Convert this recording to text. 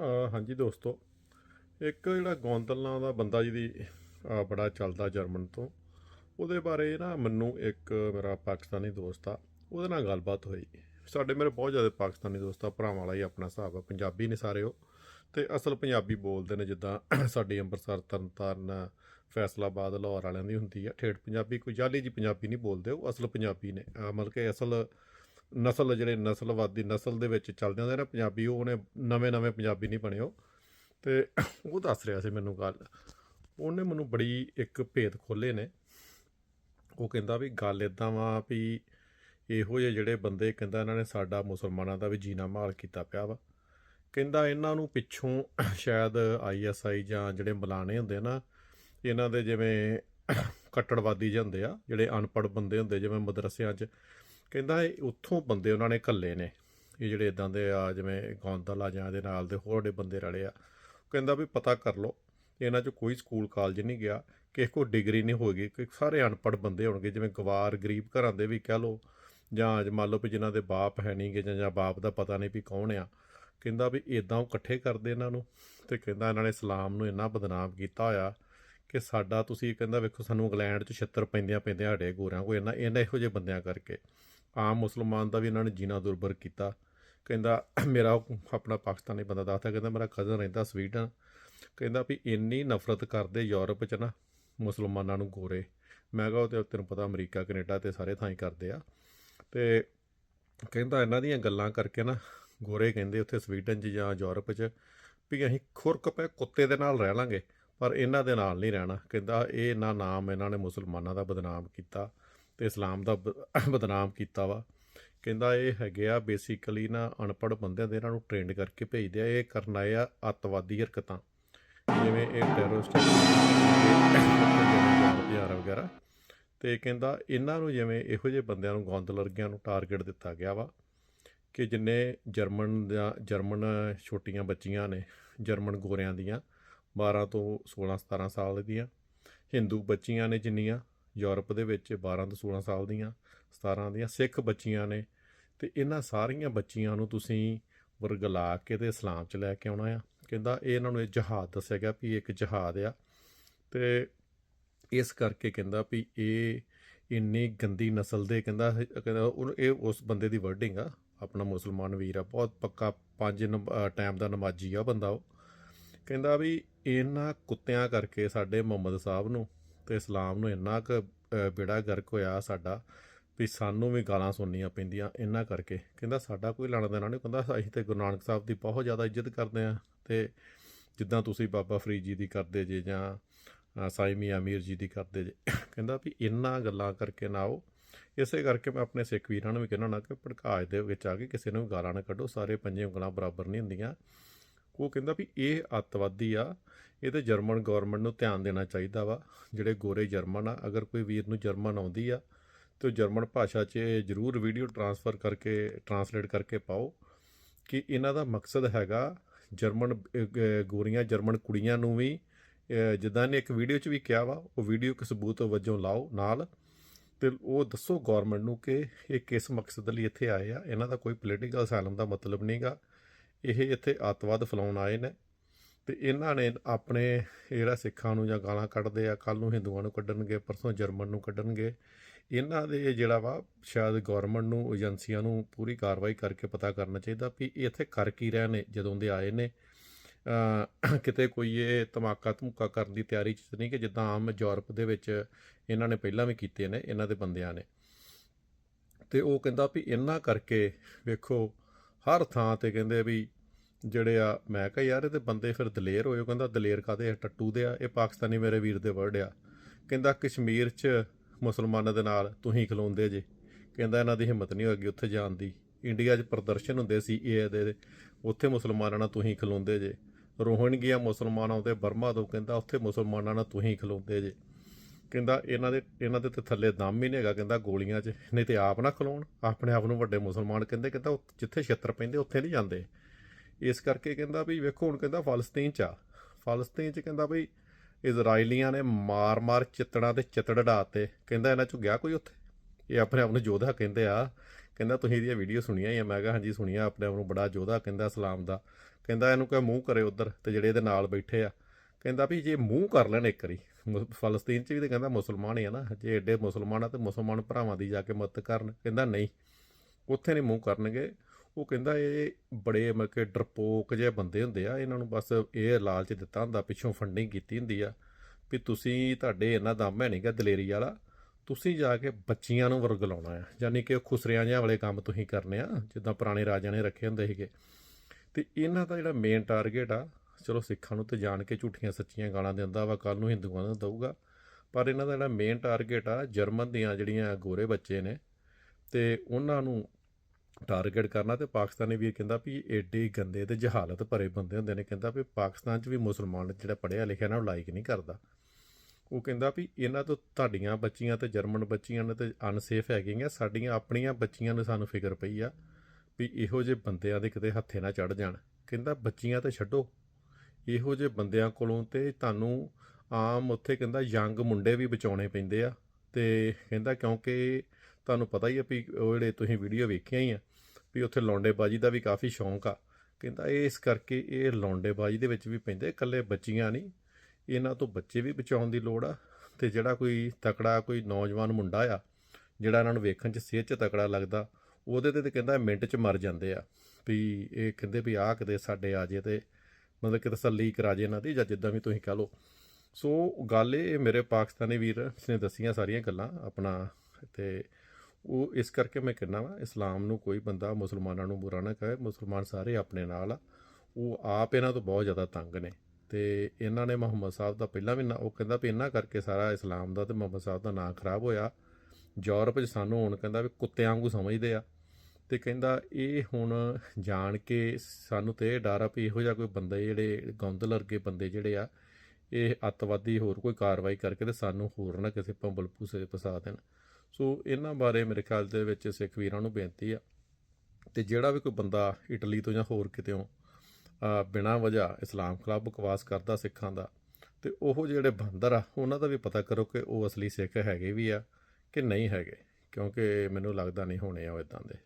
ਹਾਂਜੀ ਦੋਸਤੋ, ਇੱਕ ਜਿਹੜਾ ਗੌਂਦਲ ਨਾਂ ਦਾ ਬੰਦਾ ਜਿਹਦੀ, ਅਹ ਬੜਾ ਚੱਲਦਾ ਜਰਮਨ ਤੋਂ, ਉਹਦੇ ਬਾਰੇ ਨਾ ਮੈਨੂੰ ਇੱਕ ਮੇਰਾ ਪਾਕਿਸਤਾਨੀ ਦੋਸਤ ਆ, ਉਹਦੇ ਨਾਲ ਗੱਲਬਾਤ ਹੋਈ। ਸਾਡੇ ਮੇਰੇ ਬਹੁਤ ਜ਼ਿਆਦਾ ਪਾਕਿਸਤਾਨੀ ਦੋਸਤ ਆ, ਭਰਾਵਾਂ ਵਾਲਾ ਹੀ ਆਪਣਾ ਹਿਸਾਬ ਆ, ਪੰਜਾਬੀ ਨੇ ਸਾਰੇ ਉਹ। ਤੇ ਅਸਲ ਪੰਜਾਬੀ ਬੋਲਦੇ ਨੇ ਜਿੱਦਾਂ ਸਾਡੀ ਅੰਮ੍ਰਿਤਸਰ, ਤਰਨਤਾਰਨ, ਫੈਸਲਾਬਾਦ, ਲਾਹੌਰ ਵਾਲਿਆਂ ਦੀ ਹੁੰਦੀ ਆ, ਠੇਠ ਪੰਜਾਬੀ, ਕੋਈ ਜਾਲੀ ਜੀ ਪੰਜਾਬੀ ਨਹੀਂ ਬੋਲਦੇ ਉਹ, ਅਸਲ ਪੰਜਾਬੀ ਨੇ। ਮਤਲਬ ਕਿ ਅਸਲ ਨਸਲ ਜਿਹੜੇ ਨਸਲਵਾਦੀ ਨਸਲ ਦੇ ਵਿੱਚ ਚੱਲਦੇ ਹੁੰਦੇ ਨੇ ਪੰਜਾਬੀ, ਉਹ ਉਹਨੇ ਨਵੇਂ ਨਵੇਂ ਪੰਜਾਬੀ ਨਹੀਂ ਬਣੇ ਉਹ। ਤੇ ਉਹ ਦੱਸ ਰਿਹਾ ਸੀ ਮੈਨੂੰ ਗੱਲ। ਉਹਨੇ ਮੈਨੂੰ ਬੜੀ ਇੱਕ ਭੇਦ ਖੋਲੇ ਨੇ। ਉਹ ਕਹਿੰਦਾ ਵੀ ਗੱਲ ਇਦਾਂ ਵਾ ਵੀ ਇਹੋ ਜਿਹੇ ਜਿਹੜੇ ਬੰਦੇ, ਕਹਿੰਦਾ ਇਹਨਾਂ ਨੇ ਸਾਡਾ ਮੁਸਲਮਾਨਾਂ ਦਾ ਵੀ ਜੀਣਾ ਮਾਲ ਕੀਤਾ ਪਿਆ ਵਾ। ਕਹਿੰਦਾ ਇਹਨਾਂ ਨੂੰ ਪਿੱਛੋਂ ਸ਼ਾਇਦ ਆਈਐਸਆਈ ਜਾਂ ਜਿਹੜੇ ਮਲਾਣੇ ਹੁੰਦੇ ਨਾ, ਇਹਨਾਂ ਦੇ ਜਿਵੇਂ ਕੱਟੜਵਾਦੀ ਜਿਹੇ ਹੁੰਦੇ ਆ, ਜਿਹੜੇ ਅਨਪੜ੍ਹ ਬੰਦੇ ਹੁੰਦੇ, ਜਿਵੇਂ ਮਦਰਸਿਆਂ 'ਚ ਕਹਿੰਦਾ ਉੱਥੋਂ ਬੰਦੇ ਉਹਨਾਂ ਨੇ ਕੱਲੇ ਨੇ। ਇਹ ਜਿਹੜੇ ਇਦਾਂ ਦੇ ਆ, ਜਿਵੇਂ ਗੌਂਦਲ ਆ ਜਾਂ ਇਹਦੇ ਨਾਲ ਦੇ ਹੋਰ ਦੇ ਬੰਦੇ ਰਲੇ ਆ ਕਹਿੰਦਾ ਵੀ ਪਤਾ ਕਰ ਲਓ, ਇਹਨਾਂ 'ਚ ਕੋਈ ਸਕੂਲ ਕਾਲਜ ਨਹੀਂ ਗਿਆ, ਕਿਸੇ ਕੋ ਡਿਗਰੀ ਨਹੀਂ ਹੋਏਗੀ, ਕਿ ਸਾਰੇ ਅਨਪੜ੍ਹ ਬੰਦੇ ਹੋਣਗੇ, ਜਿਵੇਂ ਗਵਾਰ ਗਰੀਬ ਘਰਾਂ ਦੇ ਵੀ ਕਹਿ ਲਓ, ਜਾਂ ਅੱਜ ਮੰਨ ਲਓ ਵੀ ਜਿਨ੍ਹਾਂ ਦੇ ਬਾਪ ਹੈ ਨਹੀਂਗੇ ਜਾਂ ਜਾਂ ਬਾਪ ਦਾ ਪਤਾ ਨਹੀਂ ਵੀ ਕੌਣ ਆ, ਕਹਿੰਦਾ ਵੀ ਇਦਾਂ ਉਹ ਇਕੱਠੇ ਕਰਦੇ ਇਹਨਾਂ ਨੂੰ, ਤੇ ਕਹਿੰਦਾ ਇਹਨਾਂ ਨੇ ਇਸਲਾਮ ਨੂੰ ਇੰਨਾ ਬਦਨਾਮ ਕੀਤਾ ਹੋਇਆ ਕਿ ਸਾਡਾ ਤੁਸੀਂ ਕਹਿੰਦਾ ਵੇਖੋ ਸਾਨੂੰ ਇੰਗਲੈਂਡ 'ਚ ਛਿੱਤਰ ਪੈਂਦੀਆਂ ਪੈਂਦੀਆਂ ਸਾਡੇ ਗੋਰਿਆਂ ਕੋਈ ਇਹਨਾਂ ਇਹਨਾਂ ਇਹੋ ਜਿਹੇ ਬੰਦਿਆਂ ਕਰਕੇ। ਆਮ ਮੁਸਲਮਾਨ ਦਾ ਵੀ ਇਹਨਾਂ ਨੇ ਜੀਣਾ ਦੁਰਬਰ ਕੀਤਾ। ਕਹਿੰਦਾ, ਮੇਰਾ ਉਹ ਆਪਣਾ ਪਾਕਿਸਤਾਨੀ ਬੰਦਾ ਦੱਸਦਾ ਕਹਿੰਦਾ, ਮੇਰਾ ਕਜ਼ਨ ਰਹਿੰਦਾ ਸਵੀਡਨ। ਕਹਿੰਦਾ ਵੀ ਇੰਨੀ ਨਫ਼ਰਤ ਕਰਦੇ ਯੂਰਪ 'ਚ ਨਾ, ਮੁਸਲਮਾਨਾਂ ਨੂੰ ਗੋਰੇ। ਮੈਂ ਕਿਹਾ, ਉਹ ਤੇ ਤੈਨੂੰ ਪਤਾ ਅਮਰੀਕਾ, ਕੈਨੇਡਾ ਤੇ ਸਾਰੇ ਥਾਂ ਹੀ ਕਰਦੇ ਆ। ਤੇ ਕਹਿੰਦਾ, ਇਹਨਾਂ ਦੀਆਂ ਗੱਲਾਂ ਕਰਕੇ ਨਾ ਗੋਰੇ ਕਹਿੰਦੇ ਉੱਥੇ ਸਵੀਡਨ 'ਚ ਜਾਂ ਯੂਰਪ 'ਚ ਵੀ ਅਸੀਂ ਖੁਰਕ ਪਏ, ਕੁੱਤੇ ਦੇ ਨਾਲ ਰਹਿ ਲਾਂਗੇ। ਪਰ ਇਹਨਾਂ ਦੇ ਨਾਲ ਨਹੀਂ ਰਹਿਣਾ। ਕਹਿੰਦਾ, ਇਹ ਨਾ ਨਾਮ ਇਹਨਾਂ ਨੇ ਮੁਸਲਮਾਨਾਂ ਦਾ ਬਦਨਾਮ ਕੀਤਾ। ਤੇ ਇਸਲਾਮ ਦਾ ਬ- ਬਦਨਾਮ ਕੀਤਾ ਵਾ। ਕਹਿੰਦਾ ਇਹ ਹੈਗੇ ਆ ਬੇਸਿਕਲੀ ਨਾ ਅਨਪੜ੍ਹ ਬੰਦਿਆਂ ਦੇ ਇਹਨਾਂ ਨੂੰ ਟ੍ਰੇਨਡ ਕਰਕੇ ਭੇਜਦੇ ਆ, ਇਹ ਕਰਨਾ ਆਏ ਆ ਅੱਤਵਾਦੀ ਹਰਕਤਾਂ। ਜਿਵੇਂ ਇਹ ਟੈਰਰਿਸਟ ਹਜ਼ਾਰ ਵਗੈਰਾ। ਤੇ ਕਹਿੰਦਾ ਇਹਨਾਂ ਨੂੰ ਜਿਵੇਂ ਇਹੋ ਜਿਹੇ ਬੰਦਿਆਂ ਨੂੰ ਗੌਂਦਲ ਨੂੰ ਟਾਰਗੇਟ ਦਿੱਤਾ ਗਿਆ ਵਾ ਕਿ ਜਿੰਨੇ ਜਰਮਨ ਦਾ, ਜਰਮਨ ਛੋਟੀਆਂ ਬੱਚੀਆਂ ਨੇ, ਜਰਮਨ ਗੋਰਿਆਂ ਦੀਆਂ 12 ਤੋਂ 16 17 ਸਾਲ ਦੀਆਂ, ਹਿੰਦੂ ਬੱਚੀਆਂ ਨੇ ਜਿੰਨੀਆਂ। ਯੂਰਪ ਦੇ ਵਿੱਚ 12 ਤੋਂ 16 ਸਾਲ ਦੀਆਂ 17 ਦੀਆਂ ਸਿੱਖ ਬੱਚੀਆਂ ਨੇ ਤੇ ਇਹਨਾਂ ਸਾਰੀਆਂ ਬੱਚੀਆਂ ਨੂੰ ਤੁਸੀਂ ਵਰਗਲਾ ਕੇ ਤੇ ਇਸਲਾਮ 'ਚ ਲੈ ਕੇ ਆਉਣਾ ਆ। ਕਹਿੰਦਾ ਇਹ ਇਹਨਾਂ ਨੂੰ ਇਹ ਜਹਾਦ ਦੱਸਿਆ ਗਿਆ ਵੀ ਇਹ ਇੱਕ ਜਹਾਦ ਆ। ਤੇ ਇਸ ਕਰਕੇ ਕਹਿੰਦਾ ਵੀ ਇਹ ਇੰਨੀ ਗੰਦੀ ਨਸਲ ਦੇ ਕਹਿੰਦਾ ਕਹਿੰਦਾ ਉਹ, ਇਹ ਉਸ ਬੰਦੇ ਦੀ ਵਰਡਿੰਗ ਆ। ਆਪਣਾ ਮੁਸਲਮਾਨ ਵੀਰ ਆ, ਬਹੁਤ ਪੱਕਾ ਪੰਜ ਟਾਈਮ ਦਾ ਨਮਾਜ਼ੀ ਆ ਬੰਦਾ ਉਹ। ਕਹਿੰਦਾ ਵੀ ਇਹਨਾਂ ਕੁੱਤਿਆਂ ਕਰਕੇ ਸਾਡੇ ਮੁਹੰਮਦ ਸਾਹਿਬ ਨੂੰ ਤੇ ਇਸਲਾਮ ਨੂੰ ਇੰਨਾ ਕੁ ਅ, ਬੇੜਾ ਗਰਕ ਹੋਇਆ ਸਾਡਾ ਵੀ ਸਾਨੂੰ ਵੀ ਗਾਲਾਂ ਸੁਣਨੀਆਂ ਪੈਂਦੀਆਂ ਇਹਨਾਂ ਕਰਕੇ। ਕਹਿੰਦਾ ਸਾਡਾ ਕੋਈ ਲੈਣਾ ਦੇਣਾ ਨਹੀਂ ਕਹਿੰਦਾ ਅਸੀਂ ਤੇ ਗੁਰੂ ਨਾਨਕ ਸਾਹਿਬ ਦੀ ਬਹੁਤ ਜ਼ਿਆਦਾ ਇੱਜ਼ਤ ਕਰਦੇ ਆ ਤੇ ਜਿੱਦਾਂ ਤੁਸੀਂ ਬਾਬਾ ਫਰੀਦ ਜੀ ਦੀ ਕਰਦੇ ਜੇ ਜਾਂ ਅ, ਸਾਈਂ ਮੀਆਂ ਅਮੀਰ ਜੀ ਦੀ ਕਰਦੇ ਜੇ। ਕਹਿੰਦਾ ਵੀ ਇਹਨਾਂ ਗੱਲਾਂ ਕਰਕੇ ਨਾ ਆਓ। ਇਸੇ ਕਰਕੇ ਮੈਂ ਆਪਣੇ ਸਿੱਖ ਵੀਰਾਂ ਨੂੰ ਵੀ ਕਹਿੰਦਾ ਨਾ ਕਿ ਭੜਕਾਜ ਦੇ ਵਿੱਚ ਆ ਕੇ ਕਿਸੇ ਨੂੰ ਵੀ ਗਾਲਾਂ ਨਾ ਕੱਢੋ ਸਾਰੇ ਪੰਜੇ ਉਂਗਲਾਂ ਬਰਾਬਰ ਨਹੀਂ ਹੁੰਦੀਆਂ। ਉਹ ਕਹਿੰਦਾ ਵੀ ਇਹ ਅੱਤਵਾਦੀ ਆ, ਇਹ ਤੇ ਜਰਮਨ ਗਵਰਨਮੈਂਟ ਨੂੰ ਧਿਆਨ ਦੇਣਾ ਚਾਹੀਦਾ ਵਾ, ਜਿਹੜੇ ਗੋਰੇ ਜਰਮਨ ਆ, ਅਗਰ ਕੋਈ ਵੀਰ ਨੂੰ ਜਰਮਨ ਆਉਂਦੀ ਆ, ਤੇ ਉਹ ਜਰਮਨ ਭਾਸ਼ਾ 'ਚ ਜ਼ਰੂਰ ਵੀਡੀਓ ਟਰਾਂਸਫਰ ਕਰਕੇ ਟਰਾਂਸਲੇਟ ਕਰਕੇ ਪਾਓ ਕਿ ਇਹਨਾਂ ਦਾ ਮਕਸਦ ਹੈਗਾ ਜਰਮਨ ਗੋਰੀਆਂ ਜਰਮਨ ਕੁੜੀਆਂ ਨੂੰ ਵੀ ਜਿੱਦਾਂ ਨੇ ਇੱਕ ਵੀਡੀਓ 'ਚ ਵੀ ਕਿਹਾ ਵਾ, ਉਹ ਵੀਡੀਓ ਇੱਕ ਸਬੂਤ ਵਜੋਂ ਲਾਓ ਨਾਲ, ਤੇ ਉਹ ਦੱਸੋ ਗਵਰਨਮੈਂਟ ਨੂੰ ਕਿ ਇਹ ਕਿਸ ਮਕਸਦ ਲਈ ਇੱਥੇ ਆਏ ਆ, ਇਹਨਾਂ ਦਾ ਕੋਈ ਪੋਲੀਟੀਕਲ ਅਸਾਈਲਮ ਦਾ ਮਤਲਬ ਨਹੀਂਗਾ ਇਹ ਇੱਥੇ ਅੱਤਵਾਦ ਫੈਲਾਉਣ ਆਏ ਨੇ ਤੇ ਇਹਨਾਂ ਨੇ ਆਪਣੇ ਜਿਹੜਾ ਸਿੱਖਾਂ ਨੂੰ ਜਾਂ ਗਾਲਾਂ ਕੱਢਦੇ ਆ ਕੱਲ ਨੂੰ ਹਿੰਦੂਆਂ ਨੂੰ ਕੱਢਣਗੇ, ਪਰਸੋਂ ਜਰਮਨ ਨੂੰ ਕੱਢਣਗੇ। ਇਹਨਾਂ ਦੇ ਜਿਹੜਾ ਵਾ, ਸ਼ਾਇਦ ਗਵਰਨਮੈਂਟ ਨੂੰ, ਏਜੰਸੀਆਂ ਨੂੰ ਪੂਰੀ ਕਾਰਵਾਈ ਕਰਕੇ ਪਤਾ ਕਰਨਾ ਚਾਹੀਦਾ ਵੀ ਇੱਥੇ ਕਰ ਕੀ ਰਹੇ ਨੇ, ਜਦੋਂ ਦੇ ਆਏ ਨੇ। ਕਿਤੇ ਕੋਈ ਇਹ ਧਮਾਕਾ ਧਮਕਾ ਕਰਨ ਦੀ ਤਿਆਰੀ ਚ ਨਹੀਂ ਕਿ ਜਿੱਦਾਂ ਆਮ ਯੂਰਪ ਦੇ ਵਿੱਚ ਇਹਨਾਂ ਨੇ ਪਹਿਲਾਂ ਵੀ ਕੀਤੇ ਨੇ, ਇਹਨਾਂ ਦੇ ਬੰਦਿਆਂ ਨੇ। ਤੇ ਉਹ ਕਹਿੰਦਾ ਵੀ ਇਹਨਾਂ ਕਰਕੇ ਵੇਖੋ, ਹਰ ਥਾਂ ਤੇ ਕਹਿੰਦੇ ਵੀ ਜਿਹੜੇ ਆ, ਮੈਂ ਕਿਹਾ ਯਾਰ ਇਹ ਤੇ ਬੰਦੇ ਫਿਰ ਦਲੇਰ ਹੋਏ ਉਹ ਕਹਿੰਦਾ ਦਲੇਰ ਕਾਦੇ ਟੱਟੂ ਦੇ ਆ। ਇਹ ਪਾਕਿਸਤਾਨੀ ਮੇਰੇ ਵੀਰ ਦੇ ਵਰਡ ਆ। ਕਹਿੰਦਾ ਕਸ਼ਮੀਰ 'ਚ ਮੁਸਲਮਾਨਾਂ ਦੇ ਨਾਲ ਤੁਸੀਂ ਖਲੋਂਦੇ ਜੇ। ਕਹਿੰਦਾ ਇਹਨਾਂ ਦੀ ਹਿੰਮਤ ਨਹੀਂ ਹੋਏਗੀ ਉੱਥੇ ਜਾਣ ਦੀ। ਇੰਡੀਆ 'ਚ ਪ੍ਰਦਰਸ਼ਨ ਹੁੰਦੇ ਸੀ ਇਹ ਦੇ। ਉੱਥੇ ਮੁਸਲਮਾਨਾਂ ਨਾਲ ਤੁਸੀਂ ਖਲੋਂਦੇ ਜੇ। ਰੋਹਿੰਗੀਆ ਮੁਸਲਮਾਨਾਂ ਆਉਂਦੇ ਬਰਮਾ ਤੋਂ ਕਹਿੰਦਾ ਉੱਥੇ ਮੁਸਲਮਾਨਾਂ ਨਾਲ ਤੁਸੀਂ ਖਲੋਂਦੇ ਜੇ। ਕਹਿੰਦਾ ਇਹਨਾਂ ਦੇ ਇਹਨਾਂ ਦੇ ਤੇ ਥੱਲੇ ਦਮ ਹੀ ਨਹੀਂ ਹੈਗਾ। ਕਹਿੰਦਾ ਗੋਲੀਆਂ 'ਚ। ਨਹੀਂ ਤੇ ਆਪ ਨਾ ਖਲੋਣ। ਆਪਣੇ ਆਪ ਨੂੰ ਵੱਡੇ ਮੁਸਲਮਾਨ ਕਹਿੰਦੇ। ਕਹਿੰਦਾ ਜਿੱਥੇ ਛਿੱਤਰ ਪੈਂਦੇ ਉੱਥੇ ਨਹੀਂ ਜਾਂਦੇ। ਇਸ ਕਰਕੇ ਕਹਿੰਦਾ ਵੀ ਵੇਖੋ, ਹੁਣ ਕਹਿੰਦਾ ਫਲਸਤੀਨ 'ਚ ਆ। ਫਲਸਤੀਨ 'ਚ ਕਹਿੰਦਾ ਵੀ ਇਜ਼ਰਾਈਲੀਆਂ ਨੇ ਮਾਰ-ਮਾਰ ਚਿੱਤੜਾਂ ਤੇ ਚਿੱਤੜ ਢਾਤੇ ਕਹਿੰਦਾ ਇਹਨਾਂ 'ਚੋਂ ਗਿਆ ਕੋਈ ਉੱਥੇ? ਇਹ ਆਪਣੇ ਆਪ ਨੂੰ ਯੋਧਾ ਕਹਿੰਦੇ ਆ। ਕਹਿੰਦਾ ਤੁਸੀਂ ਇਹਦੀਆਂ ਵੀਡੀਓ ਸੁਣੀਆਂ ਹੀ ਆ। ਮੈਂ ਕਿਹਾ, ਹਾਂਜੀ, ਸੁਣੀਆਂ। ਆਪਣੇ ਆਪ ਨੂੰ ਬੜਾ ਯੋਧਾ ਕਹਿੰਦਾ ਇਸਲਾਮ ਦਾ। ਕਹਿੰਦਾ ਇਹਨੂੰ ਕਹੇ, ਮੂੰਹ ਕਰੇ ਉਧਰ ਤੇ ਜਿਹੜੇ ਇਹਦੇ ਨਾਲ ਬੈਠੇ ਆ। ਕਹਿੰਦਾ ਵੀ ਜੇ ਮੂੰਹ ਕਰ ਲੈਣ ਇੱਕ ਵਾਰੀ ਮੁ- ਫਲਸਤੀਨ ਚ ਵੀ ਤੇ ਕਹਿੰਦਾ ਮੁਸਲਮਾਨ ਹੀ ਆ ਨਾ। ਜੇ ਐਡੇ ਮੁਸਲਮਾਨ ਆ ਤੇ ਮੁਸਲਮਾਨ ਭਰਾਵਾਂ ਦੀ ਜਾ ਕੇ ਮਦਦ ਕਰਨ। ਕਹਿੰਦਾ ਨਹੀਂ, ਉੱਥੇ ਨਹੀਂ ਮੂੰਹ ਕਰਨਗੇ। ਉਹ ਕਹਿੰਦਾ ਇਹ ਬੜੇ ਮਤਲਬ ਕਿ ਡਰਪੋਕ ਜਿਹੇ ਬੰਦੇ ਹੁੰਦੇ ਆ, ਇਹਨਾਂ ਨੂੰ ਬਸ ਇਹ ਲਾਲਚ ਦਿੱਤਾ ਹੁੰਦਾ, ਪਿੱਛੋਂ ਫੰਡਿੰਗ ਕੀਤੀ ਹੁੰਦੀ ਆ ਵੀ ਤੁਸੀਂ ਤੁਹਾਡੇ ਇੰਨਾ ਦਮ ਹੈ ਨਹੀਂਗਾ ਦਲੇਰੀ ਵਾਲਾ, ਤੁਸੀਂ ਜਾ ਕੇ ਬੱਚੀਆਂ ਨੂੰ ਵਰਗਲਾਉਣਾ ਆ, ਯਾਨੀ ਕਿ ਉਹ ਖੁਸਰਿਆਂ ਜਿਹਾ ਵਾਲੇ ਕੰਮ ਤੁਸੀਂ ਕਰਨੇ ਆ, ਜਿੱਦਾਂ ਪੁਰਾਣੇ ਰਾਜਿਆਂ ਨੇ ਰੱਖੇ ਹੁੰਦੇ ਸੀਗੇ। ਤੇ ਇਹਨਾਂ ਦਾ ਜਿਹੜਾ ਮੇਨ ਟਾਰਗੇਟ ਆ, ਚਲੋ ਸਿੱਖਾਂ ਨੂੰ ਤੇ ਜਾਣ ਕੇ ਝੂਠੀਆਂ ਸੱਚੀਆਂ ਗਾਲਾਂ ਦਿੰਦਾ ਵਾ ਕੱਲ ਨੂੰ ਹਿੰਦੂਆਂ ਨੂੰ ਦਊਗਾ, ਪਰ ਇਹਨਾਂ ਦਾ ਜਿਹੜਾ ਮੇਨ ਟਾਰਗੇਟ ਆ, ਜਰਮਨ ਦੀਆਂ ਜਿਹੜੀਆਂ ਗੋਰੇ ਬੱਚੇ ਨੇ, ਤੇ ਉਹਨਾਂ ਨੂੰ ਟਾਰਗੇਟ ਕਰਨਾ ਤੇ ਪਾਕਿਸਤਾਨੀ ਵੀਰ ਕਹਿੰਦਾ ਵੀ ਏਡੇ ਗੰਦੇ ਤੇ ਜਹਾਲਤ ਭਰੇ ਬੰਦੇ ਹੁੰਦੇ ਨੇ। ਕਹਿੰਦਾ ਵੀ ਪਾਕਿਸਤਾਨ 'ਚ ਵੀ ਮੁਸਲਮਾਨ ਜਿਹੜਾ ਪੜ੍ਹਿਆ ਲਿਖਿਆ ਨਾ ਉਹ ਲਾਈਕ ਨਹੀਂ ਕਰਦਾ। ਉਹ ਕਹਿੰਦਾ ਵੀ ਇਹਨਾਂ ਤੋਂ ਤੁਹਾਡੀਆਂ ਬੱਚੀਆਂ ਤੇ ਜਰਮਨ ਬੱਚੀਆਂ ਨੇ ਤੇ ਅਨਸੇਫ ਹੈਗੀਆਂ, ਸਾਡੀਆਂ ਆਪਣੀਆਂ ਬੱਚੀਆਂ ਨੂੰ ਸਾਨੂੰ ਫਿਕਰ ਪਈ ਆ ਵੀ ਇਹੋ ਜਿਹੇ ਬੰਦਿਆਂ ਦੇ ਕਿਤੇ ਹੱਥੇ ਨਾ ਚੜ ਜਾਣ। ਕਹਿੰਦਾ ਬੱਚੀਆਂ ਤੇ ਛੱਡੋ। ਇਹੋ ਜਿਹੇ ਬੰਦਿਆਂ ਕੋਲੋਂ ਤੇ ਤੁਹਾਨੂੰ ਆਮ ਉੱਥੇ ਕਹਿੰਦਾ ਯੰਗ ਮੁੰਡੇ ਵੀ ਬਚਾਉਣੇ ਪੈਂਦੇ ਆ। ਤੇ ਕਹਿੰਦਾ ਕਿਉਂਕਿ ਤੁਹਾਨੂੰ ਪਤਾ ਹੀ ਆ ਵੀ ਉਹ ਜਿਹੜੇ ਤੁਸੀਂ ਵੀਡੀਓ ਵੇਖੀਆਂ ਹੀ ਆ, ਵੀ ਉੱਥੇ ਲੌਂਡੇਬਾਜੀ ਦਾ ਵੀ ਕਾਫੀ ਸ਼ੌਂਕ ਆ। ਕਹਿੰਦਾ ਇਹ ਇਸ ਕਰਕੇ ਇਹ ਲੌਂਡੇਬਾਜੀ ਦੇ ਵਿੱਚ ਵੀ ਪੈਂਦੇ, ਇਕੱਲੇ ਬੱਚੀਆਂ ਨਹੀਂ, ਇਹਨਾਂ ਤੋਂ ਬੱਚੇ ਵੀ ਬਚਾਉਣ ਦੀ ਲੋੜ ਆ। ਤੇ ਜਿਹੜਾ ਕੋਈ ਤਕੜਾ ਕੋਈ ਨੌਜਵਾਨ ਮੁੰਡਾ ਆ, ਜਿਹੜਾ ਇਹਨਾਂ ਨੂੰ ਵੇਖਣ 'ਚ ਸਿਹਤ 'ਚ ਤਕੜਾ ਲੱਗਦਾ, ਉਹਦੇ ਤੇ ਤੇ ਕਹਿੰਦਾ ਮਿੰਟ 'ਚ ਮਰ ਜਾਂਦੇ ਆ। ਵੀ ਇਹ ਕਹਿੰਦੇ ਵੀ ਆਹ ਕਿਤੇ ਸਾਡੇ ਆ ਜੇ ਤੇ ਮਤਲਬ ਕਿ ਤਸੱਲੀ ਕਰਾ ਜੇ ਇਹਨਾਂ ਦੀ ਜਾਂ ਜਿੱਦਾਂ ਵੀ ਤੁਸੀਂ ਕਹ ਲਓ। ਸੋ ਗੱਲ ਇਹ ਮੇਰੇ ਪਾਕਿਸਤਾਨੀ ਵੀਰ ਨੇ ਦੱਸੀਆਂ ਸਾਰੀਆਂ ਗੱਲਾਂ ਆਪਣਾ ਤੇ ਉਹ ਇਸ ਕਰਕੇ ਮੈਂ ਕਹਿੰਦਾ ਵਾ, ਇਸਲਾਮ ਨੂੰ ਕੋਈ ਬੰਦਾ ਮੁਸਲਮਾਨਾਂ ਨੂੰ ਬੁਰਾ ਨਾ ਕਹੇ, ਮੁਸਲਮਾਨ ਸਾਰੇ ਆਪਣੇ ਨਾਲ ਆ। ਉਹ ਆਪ ਇਹਨਾਂ ਤੋਂ ਬਹੁਤ ਜ਼ਿਆਦਾ ਤੰਗ ਨੇ ਤੇ ਇਹਨਾਂ ਨੇ ਮੁਹੰਮਦ ਸਾਹਿਬ ਦਾ ਪਹਿਲਾਂ ਵੀ ਨਾ, ਉਹ ਕਹਿੰਦਾ ਵੀ ਇਹਨਾਂ ਕਰਕੇ ਸਾਰਾ ਇਸਲਾਮ ਦਾ ਤੇ ਮੁਹੰਮਦ ਸਾਹਿਬ ਦਾ ਨਾਂ ਖਰਾਬ ਹੋਇਆ। ਯੂਰਪ 'ਚ ਸਾਨੂੰ ਹੁਣ ਕਹਿੰਦਾ ਵੀ ਕੁੱਤਿਆਂ ਵਾਂਗੂ ਸਮਝਦੇ ਆ ਤੇ ਕਹਿੰਦਾ ਇਹ ਹੁਣ ਜਾਣ ਕੇ ਸਾਨੂੰ ਤੇ ਇਹ ਡਰ ਆ ਵੀ ਇਹੋ ਜਿਹਾ ਕੋਈ ਬੰਦੇ ਜਿਹੜੇ ਗੌਂਦਲ ਵਰਗੇ ਬੰਦੇ ਜਿਹੜੇ ਆ, ਇਹ ਅੱਤਵਾਦੀ ਹੋਰ ਕੋਈ ਕਾਰਵਾਈ ਕਰਕੇ ਤੇ ਸਾਨੂੰ ਹੋਰ ਨਾ ਕਿਸੇ ਭੰਬਲ ਭੂਸੇ ਫਸਾ ਦੇਣ। ਸੋ ਇਹਨਾਂ ਬਾਰੇ ਮੇਰੇ ਖਿਆਲ ਦੇ ਵਿੱਚ ਸਿੱਖ ਵੀਰਾਂ ਨੂੰ ਬੇਨਤੀ ਆ ਤੇ ਜਿਹੜਾ ਵੀ ਕੋਈ ਬੰਦਾ ਇਟਲੀ ਤੋਂ ਜਾਂ ਹੋਰ ਕਿਤੇੋਂ ਬਿਨਾਂ ਵਜ੍ਹਾ ਇਸਲਾਮ ਖਿਲਾਫ ਬਕਵਾਸ ਕਰਦਾ ਸਿੱਖਾਂ ਦਾ, ਤੇ ਉਹ ਜਿਹੜੇ ਬੰਦਰ ਆ, ਉਹਨਾਂ ਦਾ ਵੀ ਪਤਾ ਕਰੋ ਕਿ ਉਹ ਅਸਲੀ ਸਿੱਖ ਹੈਗੇ ਵੀ ਆ ਕਿ ਨਹੀਂ ਹੈਗੇ, ਕਿਉਂਕਿ ਮੈਨੂੰ ਲੱਗਦਾ ਨਹੀਂ ਹੋਣੇ ਆ ਉਹ ਇਦਾਂ ਦੇ।